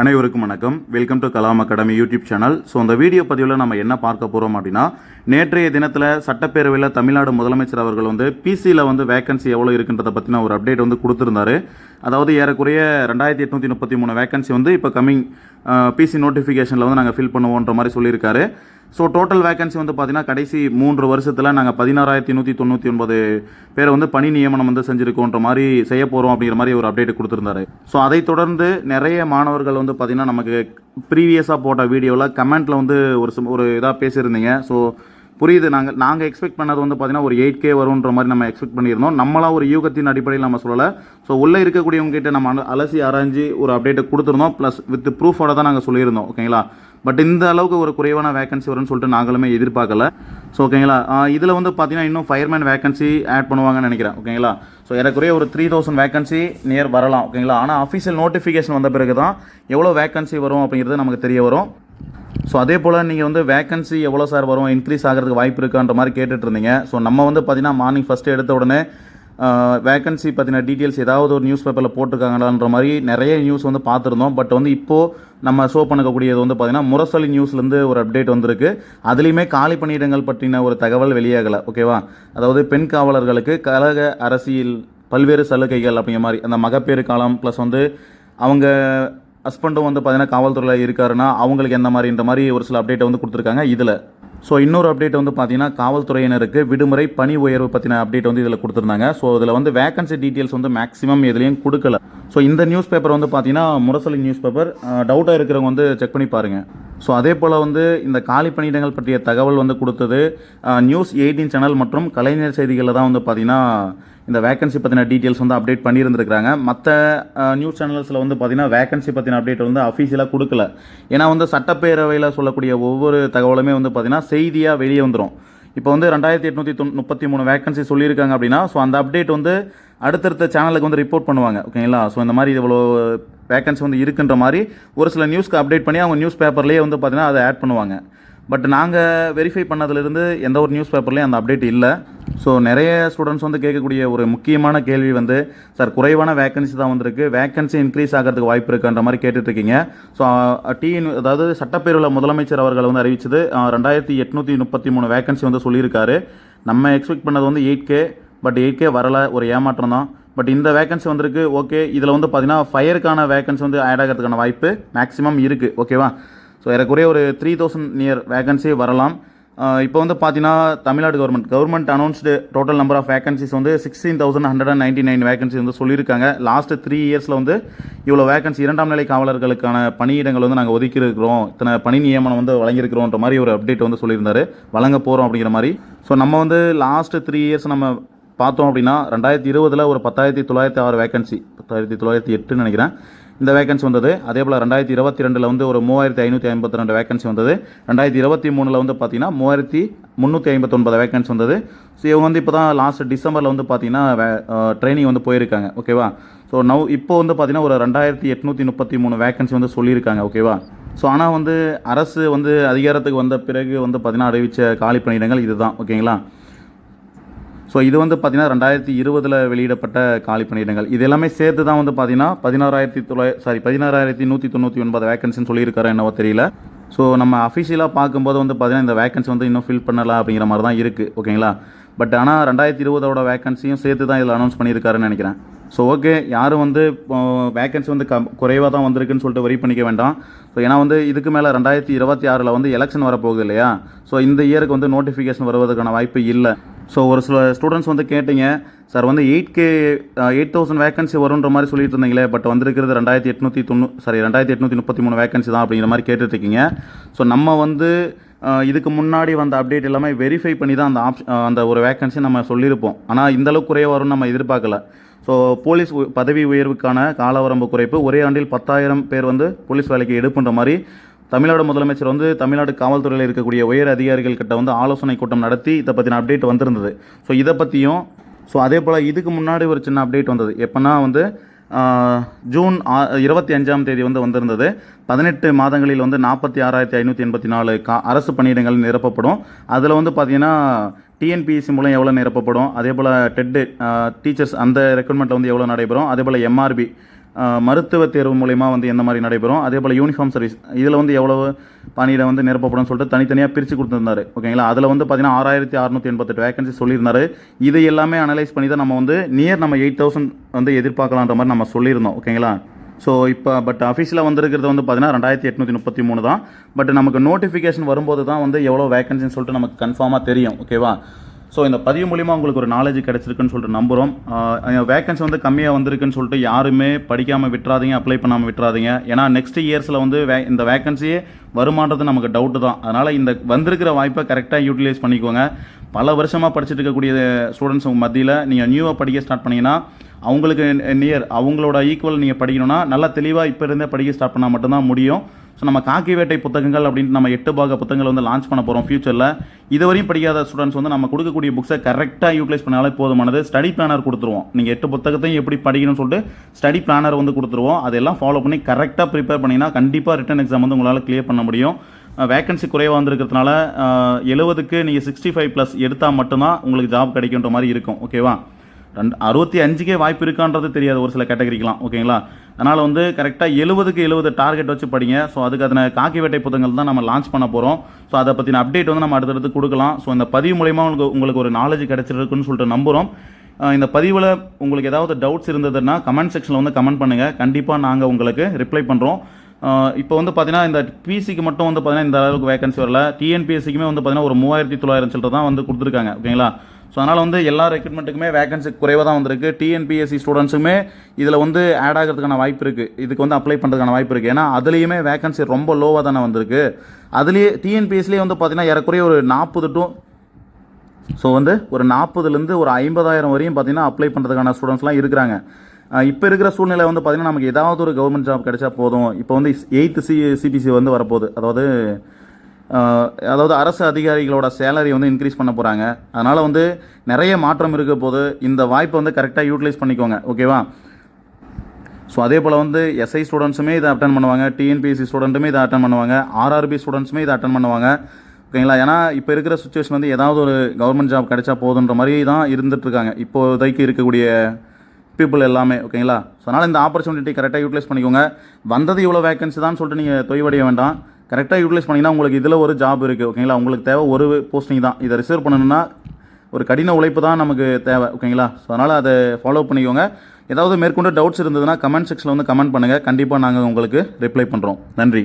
அனைவருக்கும் வணக்கம். Welcome to Kalam academy YouTube channel so அந்த வீடியோ பதிவில் நம்ம என்ன பார்க்க போகிறோம் அப்படின்னா நேற்றைய தினத்தில் சட்டப்பேரவையில் தமிழ்நாடு முதலமைச்சர் அவர்கள் வந்து பிசியில் வந்து வேகன்சி எவ்வளோ இருக்குன்றதை பற்றின ஒரு அப்டேட் வந்து கொடுத்துருந்தாரு. அதாவது ஏறக்குறைய ரெண்டாயிரத்தி எட்நூற்றி முப்பத்தி மூணு வேகன்சி வந்து இப்போ கம்மிங் பிசி நோட்டிஃபிகேஷனில் வந்து நாங்கள் ஃபில் பண்ணுவோன்ற மாதிரி சொல்லியிருக்காரு. ஸோ டோட்டல் வேகன்சி வந்து பார்த்தீங்கன்னா கடைசி மூன்று வருஷத்தில் நாங்கள் பதினாறாயிரத்தி நூற்றி தொண்ணூற்றி ஒன்பது பேரை வந்து பணி நியமனம் வந்து செஞ்சுருக்கோன்ற மாதிரி செய்ய போகிறோம் அப்படிங்கிற மாதிரி ஒரு அப்டேட் கொடுத்துருந்தாரு. ஸோ அதை தொடர்ந்து நிறைய மாணவர்கள் வந்து பார்த்திங்கன்னா நமக்கு ப்ரீவியஸாக போட்ட வீடியோவில் கமெண்ட்டில் வந்து ஒரு ஒரு இதாக பேசியிருந்தீங்க. ஸோ புரியுது. நாங்கள் நாங்கள் எக்ஸ்பெக்ட் பண்ணது வந்து பார்த்தீங்கன்னா ஒரு எயிட் கே வரும்ன்ற மாதிரி நம்ம எக்ஸ்பெக்ட் பண்ணியிருந்தோம். நம்மளா ஒரு யூகத்தின் அடிப்படையில் நம்ம சொல்லலை. ஸோ உள்ளே இருக்கக்கூடியவங்க கிட்ட நம்ம அல- அலசி ஆராய்ஞ்சு ஒரு அப்டேட்டை கொடுத்துருந்தோம். ப்ளஸ் வித் ப்ரூஃபோட தான் நாங்கள் சொல்லியிருந்தோம். ஓகேங்களா பட் இந்த அளவுக்கு ஒரு குறைவான வேகன்சி வரும்னு சொல்லிட்டு நாங்களுமே எதிர்பார்க்கல. ஸோ ஓகேங்களா இதில் வந்து பார்த்தீங்கன்னா இன்னும் ஃபயர்மேன் வேகன்சி ஆட் பண்ணுவாங்கன்னு நினைக்கிறேன். ஓகேங்களா ஸோ ஏறக்குறைய ஒரு த்ரீ தௌசண்ட் வேகன்சி நியர் வரலாம். ஓகேங்களா ஆனால் அஃபிஷியல் நோட்டிஃபிகேஷன் வந்த பிறகு தான் எவ்வளோ வேகன்சி வரும் அப்படிங்கிறது நமக்கு தெரிய வரும். ஸோ அதே போல் நீங்கள் வந்து வேக்கன்சி எவ்வளோ சார் வரும்? இன்க்ரீஸ் ஆகிறதுக்கு வாய்ப்பு இருக்கான்ற மாதிரி கேட்டுட்ருந்தீங்க. ஸோ நம்ம வந்து பார்த்தீங்கன்னா மார்னிங் ஃபஸ்ட்டு எடுத்த உடனே வேக்கன்சி பற்றின டீட்டெயில்ஸ் ஏதாவது ஒரு நியூஸ் பேப்பரில் போட்டிருக்காங்களான்ற மாதிரி நிறைய நியூஸ் வந்து பார்த்துருந்தோம். பட் வந்து இப்போது நம்ம ஷோ பண்ணக்கூடியது வந்து பார்த்திங்கன்னா முரசொலி நியூஸ்லேருந்து ஒரு அப்டேட் வந்திருக்கு. அதுலேயுமே காலி பணியிடங்கள் பற்றின ஒரு தகவல் வெளியாகலை. ஓகேவா அதாவது பெண் காவலர்களுக்கு கழக அரசியல் பல்வேறு சலுகைகள் அப்படிங்கிற மாதிரி அந்த மகப்பேறு காலம் ப்ளஸ் வந்து அவங்க ஹஸ்பண்டும் வந்து பார்த்தீங்கன்னா காவல்துறையில் இருக்காருன்னா அவங்களுக்கு எந்த மாதிரின்ற மாதிரி ஒரு சில அப்டேட்டை வந்து கொடுத்துருக்காங்க இதில். ஸோ இன்னொரு அப்டேட் வந்து பார்த்தீங்கன்னா காவல்துறையினருக்கு விடுமுறை பணி உயர்வு பற்றின அப்டேட் வந்து இதில் கொடுத்துருந்தாங்க. ஸோ இதில் வந்து வேகன்சி டீட்டெயில்ஸ் வந்து மேக்ஸிமம் எதுலேயும் கொடுக்கல. ஸோ இந்த நியூஸ் பேப்பர் வந்து பார்த்தீங்கன்னா முரசொலி நியூஸ் பேப்பர் டவுட்டாக இருக்கிறவங்க வந்து செக் பண்ணி பாருங்கள் ஸோ அதே போல் வந்து இந்த காலி பணியிடங்கள் பற்றிய தகவல் வந்து கொடுத்தது நியூஸ் எயிட்டீன் சேனல் மற்றும் கலைஞர் செய்திகளில் தான் வந்து பார்த்திங்கன்னா இந்த வேகன்சி பற்றின டீட்டெயில்ஸ் வந்து அப்டேட் பண்ணியிருந்திருக்காங்க மற்ற நியூஸ் சேனல்ஸில் வந்து பார்த்தீங்கன்னா வேகன்சி பற்றின அப்டேட் வந்து அஃபீஷியலாக கொடுக்கல. ஏன்னா வந்து சட்டப்பேரவையில் சொல்லக்கூடிய ஒவ்வொரு தகவலுமே வந்து பார்த்தீங்கன்னா செய்தியாக வெளியே வந்துடும் இப்போ வந்து ரெண்டாயிரத்தி எட்நூற்றி தொண்ணூ முப்பத்தி மூணு வேகன்சி சொல்லியிருக்காங்க அப்படின்னா ஸோ அந்த அப்டேட் வந்து அடுத்தடுத்த சேனலுக்கு வந்து ரிப்போர்ட் பண்ணுவாங்க. ஓகேங்களா ஸோ இந்த மாதிரி இவ்வளோ வேகன்சி வந்து இருக்குன்ற மாதிரி ஒரு சில நியூஸ்க்கு அப்டேட் பண்ணி அவங்க நியூஸ் பேப்பர்லேயே வந்து பார்த்தீங்கன்னா அதை ஆட் பண்ணுவாங்க. பட் நாங்கள் வெரிஃபை பண்ணதுலேருந்து எந்த ஒரு நியூஸ் பேப்பர்லேயும் அந்த அப்டேட் இல்லை. ஸோ நிறைய ஸ்டூடெண்ட்ஸ் வந்து கேட்கக்கூடிய ஒரு முக்கியமான கேள்வி வந்து சார் குறைவான வேகன்சி தான் வந்திருக்கு. வேகன்சி இன்க்ரீஸ் ஆகிறதுக்கு வாய்ப்பு இருக்குன்ற மாதிரி கேட்டுட்ருக்கீங்க. ஸோ டிஎன் அதாவது சட்டப்பேரவையில் முதலமைச்சர் அவர்கள் வந்து அறிவிச்சது ரெண்டாயிரத்தி எட்நூற்றி முப்பத்தி மூணு வேகன்சி வந்து சொல்லியிருக்காரு. நம்ம எக்ஸ்பெக்ட் பண்ணது வந்து eight K but eight K வரலை. ஒரு ஏமாற்றம் தான். பட் இந்த வேகன்சி வந்திருக்கு. ஓகே இதில் வந்து பார்த்தீங்கன்னா ஃபயருக்கான வேகன்சி வந்து ஆட் ஆகிறதுக்கான வாய்ப்பு மேக்ஸிமம் இருக்குது ஓகேவா ஸோ ஏறக்குறைய ஒரு த்ரீ தௌசண்ட் நியர் வேகன்சி வரலாம். இப்போ வந்து பார்த்தீங்கன்னா Tamil Nadu government government announced total number of vacancies வந்து sixteen thousand hundred and ninety nine vacancy வந்து சொல்லியிருக்காங்க. லாஸ்ட் த்ரீ இயர்ஸில் வந்து இவ்வளோ வேகன்சி இரண்டாம் நிலை காவலர்களுக்கான பணியிடங்கள் வந்து நாங்கள் ஒதுக்கியிருக்கிறோம் இத்தனை பணி நியமனம் வந்து வழங்கியிருக்கிறோன்ற மாதிரி ஒரு அப்டேட் வந்து சொல்லியிருந்தாரு. வழங்க போகிறோம் அப்படிங்கிற மாதிரி. ஸோ நம்ம வந்து லாஸ்ட் த்ரீ இயர்ஸ் நம்ம பார்த்தோம் அப்படின்னா ரெண்டாயிரத்தி இருபதில் ஒரு பத்தாயிரத்தி தொள்ளாயிரத்தி ஆறு வேகன்சி பத்தாயிரத்தி தொள்ளாயிரத்தி எட்டுன்னு நினைக்கிறேன். இந்த வேகன்சி வந்தது. அதே போல் ரெண்டாயிரத்தி இருபத்தி ரெண்டில் வந்து ஒரு மூவாயிரத்தி ஐநூற்றி ஐம்பத்தி ரெண்டு வேகன்சி வந்தது. ரெண்டாயிரத்தி இருபத்தி மூணில் வந்து பார்த்தீங்கன்னா மூவாயிரத்தி முந்நூற்றி ஐம்பத்தொன்பது வேகன்சி வந்தது. ஸோ இவங்க வந்து இப்போ தான் லாஸ்ட் டிசம்பரில் வந்து பார்த்தீங்கன்னா ட்ரைனிங் வந்து போயிருக்காங்க. ஓகேவா ஸோ நவ் இப்போ வந்து பார்த்தீங்கன்னா ஒரு ரெண்டாயிரத்தி எட்நூற்றி முப்பத்தி மூணு வேகன்சி வந்து சொல்லியிருக்காங்க. ஓகேவா ஸோ ஆனால் வந்து அரசு வந்து அதிகாரத்துக்கு வந்த பிறகு வந்து பார்த்தீங்கன்னா அறிவித்த காலி பணியிடங்கள் இதுதான். ஓகேங்களா ஸோ இது வந்து பார்த்திங்கன்னா ரெண்டாயிரத்தி இருபதில் வெளியிடப்பட்ட காலி பணியிடங்கள். இது எல்லாமே சேர்த்து தான் வந்து பார்த்திங்கன்னா பதினாறாயிரத்தி தொள்ளாய சாரி பதினாறாயிரத்தி நூற்றி தொண்ணூற்றி ஒன்பது வேகன்சின்னு சொல்லியிருக்காரு என்னவோ தெரியல. ஸோ நம்ம அஃபிஷியலாக பார்க்கும்போது வந்து பார்த்திங்கன்னா இந்த வேகன்சி வந்து இன்னும் ஃபில் பண்ணலாம் அப்படிங்கிற மாதிரி தான் இருக்குது ஓகேங்களா? பட் ஆனால் ரெண்டாயிரத்தி இருபதோட வேகன்சியும் சேர்த்து தான் இதில் அனௌன்ஸ் பண்ணியிருக்காருன்னு நினைக்கிறேன். ஸோ ஓகே யாரும் வந்து வேகன்சி வந்து கம் குறைவாக தான் வந்திருக்குன்னு சொல்லிட்டு வரி பண்ணிக்க வேண்டாம். ஸோ ஏன்னா வந்து இதுக்கு மேலே ரெண்டாயிரத்தி இருபத்தி ஆறில் வந்து எலெக்ஷன் வரப்போகுது இல்லையா? ஸோ இந்த இயருக்கு வந்து நோட்டிஃபிகேஷன் வருவதற்கான வாய்ப்பு இல்லை. ஸோ ஒரு சில ஸ்டூடெண்ட்ஸ் வந்து கேட்டீங்க சார் வந்து eight K eight thousand vacancy வரும்ன்ற மாதிரி சொல்லிட்டு இருந்தீங்களே பட் வந்திருக்கிறது ரெண்டாயிரத்தி எட்நூற்றி தொண்ணூ சாரி ரெண்டாயிரத்தி எட்நூற்றி முப்பத்தி மூணு வேகன்சி தான் அப்படிங்கிற மாதிரி கேட்டுட்ருக்கீங்க. ஸோ நம்ம வந்து இதுக்கு முன்னாடி வந்த அப்டேட் எல்லாமே வெரிஃபை பண்ணி தான் அந்த ஆப்ஷன் அந்த ஒரு வேகன்சி நம்ம சொல்லியிருப்போம். ஆனால் இந்த அளவுக்கு குறைய வரும்னு நம்ம எதிர்பார்க்கல. ஸோ போலீஸ் உ- பதவி உயர்வுக்கான காலவரம்பு குறைப்பு ஒரே ஆண்டில் பத்தாயிரம் பேர் வந்து போலீஸ் வேலைக்கு எடுப்புன்ற மாதிரி தமிழ்நாடு முதலமைச்சர் வந்து தமிழ்நாடு காவல்துறையில் இருக்கக்கூடிய உயர் அதிகாரிகள் கிட்ட வந்து ஆலோசனை கூட்டம் நடத்தி இதை பற்றின அப்டேட் வந்திருந்தது. ஸோ இதை பற்றியும் ஸோ அதே போல் இதுக்கு முன்னாடி ஒரு சின்ன அப்டேட் வந்தது. எப்போனா வந்து ஜூன் ஆ- இருபத்தி அஞ்சாம் தேதி வந்து வந்திருந்தது. பதினெட்டு மாதங்களில் வந்து நாற்பத்தி ஆறாயிரத்தி ஐநூற்றி எண்பத்தி நாலு கா அரசு பணியிடங்கள் நிரப்பப்படும். அதில் வந்து பார்த்தீங்கன்னா டிஎன்பிஎஸ்சி மூலம் எவ்வளோ நிரப்பப்படும்? அதே போல் டெட்டு டீச்சர்ஸ் அந்த ரெக்ரூட்மெண்ட்டில் வந்து எவ்வளோ நடைபெறும்? அதே போல் எம்ஆர்பி மருத்துவ தேர்வு மூலயமா வந்து எந்த மாதிரி நடைபெறும்? அதே போல் யூனிஃபார்ம் சர்வீஸ் இதில் வந்து எவ்வளவு பணியிட வந்து நிரப்பப்படும் சொல்லிட்டு தனித்தனியாக பிரித்து கொடுத்துருந்தாரு. ஓகேங்களா அதில் வந்து பார்த்தீங்கன்னா ஆறாயிரத்தி அறநூற்றி எண்பத்தெட்டு வேகன்சி சொல்லியிருந்தாரு. இது எல்லாமே அனலைஸ் பண்ணி தான் நம்ம வந்து நியர் நம்ம எயிட் தௌசண்ட் வந்து எதிர்பார்க்கலான்ற மாதிரி நம்ம சொல்லியிருந்தோம். ஓகேங்களா ஸோ இப்போ பட் அஃபீஷியலாக வந்திருக்கிறது வந்து பார்த்தீங்கன்னா ரெண்டாயிரத்தி எட்நூற்றி முப்பத்தி மூணு தான். பட் நமக்கு நோட்டிஃபிகேஷன் வரும்போது தான் வந்து எவ்வளோ வேகன்சின்னு சொல்லிட்டு நமக்கு கன்ஃபார்மாக தெரியும். ஓகேவா ஸோ இந்த பதிவு மூலிமா உங்களுக்கு ஒரு நாலேஜ் கிடச்சிருக்குன்னு சொல்லிட்டு நம்புகிறோம் வேகன்சி வந்து கம்மியாக வந்திருக்குன்னு சொல்லிட்டு யாருமே படிக்காமல் விட்டுறாதீங்க அப்ளை பண்ணாமல் விட்டுறாதீங்க. ஏன்னா நெக்ஸ்ட் இயர்ஸில் வந்து வே இந்த வேகன்சியே வருமானது நமக்கு டவுட்டு தான். அதனால் இந்த வந்திருக்கிற வாய்ப்பை கரெக்டாக யூட்டிலைஸ் பண்ணிக்கோங்க. பல வருஷமாக படிச்சுட்டு இருக்கக்கூடிய ஸ்டூடெண்ட்ஸ் மத்தியில் நீங்கள் நியூவாக படிக்க ஸ்டார்ட் பண்ணீங்கன்னா அவங்களுக்கு நியர் அவங்களோட ஈக்குவல் நீங்கள் படிக்கணும்னா நல்லா தெளிவாக இப்போ இருந்தே படிக்க ஸ்டார்ட் பண்ணால் மட்டும்தான் முடியும். ஸோ நம்ம காக்கி வேட்டை புத்தகங்கள் அப்படின்ட்டு நம்ம எட்டு பாக புத்தகங்கள் வந்து லான்ச் பண்ண போகிறோம் ஃபியூச்சரில் இதுவரையும் படிக்காத ஸ்டூடெண்ட்ஸ் வந்து நம்ம கொடுக்கக்கூடிய புக்ஸை கரெக்டாக யூட்டிலைஸ் பண்ணாலே போதுமானது. ஸ்டடி பிளானர் கொடுத்துருவோம். நீங்கள் எட்டு புத்தகத்தையும் எப்படி படிக்கணும்னு சொல்லிட்டு ஸ்டடி பிளானர் வந்து கொடுத்துருவோம். அதெல்லாம் ஃபாலோ பண்ணி கரெக்டாக ப்ரிப்பேர் பண்ணிங்கன்னா கண்டிப்பாக ரிட்டன் எக்ஸாம் வந்து உங்களால் கிளியர் பண்ண முடியும். வேகன்சி குறைவாக வந்திருக்கிறதுனால எழுபதுக்கு நீங்கள் சிக்ஸ்டி ஃபைவ் ப்ளஸ் எடுத்தால் மட்டும்தான் உங்களுக்கு ஜாப் கிடைக்குன்ற மாதிரி இருக்கும். ஓகேவா ரெண்டு அறுபத்தி அஞ்சுக்கே வாய்ப்பு இருக்கான்றது தெரியாது ஒரு சில கேட்டகரிக்கலாம் ஓகேங்களா அதனால் வந்து கரெக்டாக எழுபதுக்கு எழுபது டார்கெட் வச்சு படிங்க. ஸோ அதுக்கு அதனை காக்கி வேட்டை புத்தகங்கள் தான் நம்ம லான்ச் பண்ண போகிறோம் ஸோ அதை பற்றின அப்டேட் வந்து நம்ம அடுத்தடுத்து கொடுக்கலாம். ஸோ இந்த பதிவு மூலயமா உங்களுக்கு உங்களுக்கு ஒரு நாலேஜ் கிடைச்சிருக்குன்னு சொல்லிட்டு நம்புகிறோம் இந்த பதிவில் உங்களுக்கு ஏதாவது டவுட்ஸ் இருந்ததுன்னா கமெண்ட் செக்ஷனில் வந்து கமெண்ட் பண்ணுங்கள் கண்டிப்பாக நாங்கள் உங்களுக்கு ரிப்ளை பண்ணுறோம் இப்போ வந்து பார்த்தீங்கன்னா இந்த பிசிக்கு மட்டும் வந்து பார்த்தீங்கன்னா இந்த அளவுக்கு வேகன்சி வரல. டிஎன்பிஎஸ்சிக்குமே வந்து பார்த்தீங்கன்னா ஒரு மூவாயிரத்தி தொள்ளாயிரம் சில்லற தான் வந்து கொடுத்துருக்காங்க. ஓகேங்களா ஸோ அதனால் வந்து எல்லா ரெக்ரூட்மெண்ட்டுக்குமே வேகன்சி குறைவாக தான் வந்திருக்கு. டிஎன்பிஎஸ்சி ஸ்டூடெண்ட்ஸுமே இதில் வந்து ஆட் ஆகிறதுக்கான வாய்ப்பு இருக்குது இதுக்கு வந்து அப்ளை பண்ணுறதுக்கான வாய்ப்பு இருக்குது ஏன்னா அதுலேயுமே வேகன்சி ரொம்ப லோவாக தானே வந்திருக்கு. அதுலேயே டிஎன்பிஎஸ்லேயே வந்து பார்த்திங்கன்னா ஏறக்குறைய ஒரு நாற்பது டு ஸோ வந்து ஒரு நாற்பதுலேருந்து ஒரு ஐம்பதாயிரம் வரையும் பார்த்திங்கன்னா அப்ளை பண்ணுறதுக்கான ஸ்டூடெண்ட்ஸ்லாம் இருக்கிறாங்க. இப்போ இருக்கிற சூழ்நிலை வந்து பார்த்தீங்கன்னா நமக்கு ஏதாவது ஒரு கவர்மெண்ட் ஜாப் கிடைச்சா போதும். இப்போ வந்து எயித்து சி சிபிசி வந்து வரப்போகுது. அதாவது அதாவது அரசு அதிகாரிகளோட சேலரி வந்து இன்க்ரீஸ் பண்ண போகிறாங்க அதனால் வந்து நிறைய மாற்றம் இருக்க போது இந்த வாய்ப்பை வந்து கரெக்டாக யூட்டிலைஸ் பண்ணிக்கோங்க. ஓகேவா ஸோ அதே போல் வந்து எஸ்ஐ ஸ்டூடெண்ட்ஸுமே இதை அட்டன் பண்ணுவாங்க. டிஎன்பிஎஸ்சி ஸ்டூடெண்ட்டுமே இதை அட்டன் பண்ணுவாங்க. ஆர்ஆர்பி ஸ்டூடெண்ட்ஸுமே இதை அட்டன் பண்ணுவாங்க. ஓகேங்களா ஏன்னா இப்போ இருக்கிற சுச்சுவேஷன் வந்து ஏதாவது ஒரு கவர்மெண்ட் ஜாப் கிடைச்சா போதுன்ற மாதிரி தான் இருந்துகிட்ருக்காங்க இப்போதைக்கு இருக்கக்கூடிய பீப்புள் எல்லாமே. ஓகேங்களா ஸோ அதனால் இந்த ஆப்பர்ச்சுனிட்டி கரெக்டாக யூட்டிலைஸ் பண்ணிக்கோங்க. வந்தது இவ்வளோ வேகன்சி தான் சொல்லிட்டு நீங்கள் தொய்வடைய வேண்டாம். கரெக்டாக யூட்டிலைஸ் பண்ணிங்கன்னா உங்களுக்கு இதில் ஒரு ஜாப் இருக்குது ஓகேங்களா உங்களுக்கு தேவை ஒரு போஸ்டிங் தான். இதை ரிசர்வ் பண்ணணும்னா ஒரு கடின உழைப்பு தான் நமக்கு தேவை ஓகேங்களா ஸோ அதனால் அதை ஃபாலோ பண்ணிக்கோங்க. ஏதாவது மேற்கொண்டு டவுட்ஸ் இருந்ததுன்னா கமெண்ட் செக்ஷனில் வந்து கமெண்ட் பண்ணுங்கள் கண்டிப்பாக நாங்கள் உங்களுக்கு ரிப்ளை பண்ணுறோம் நன்றி.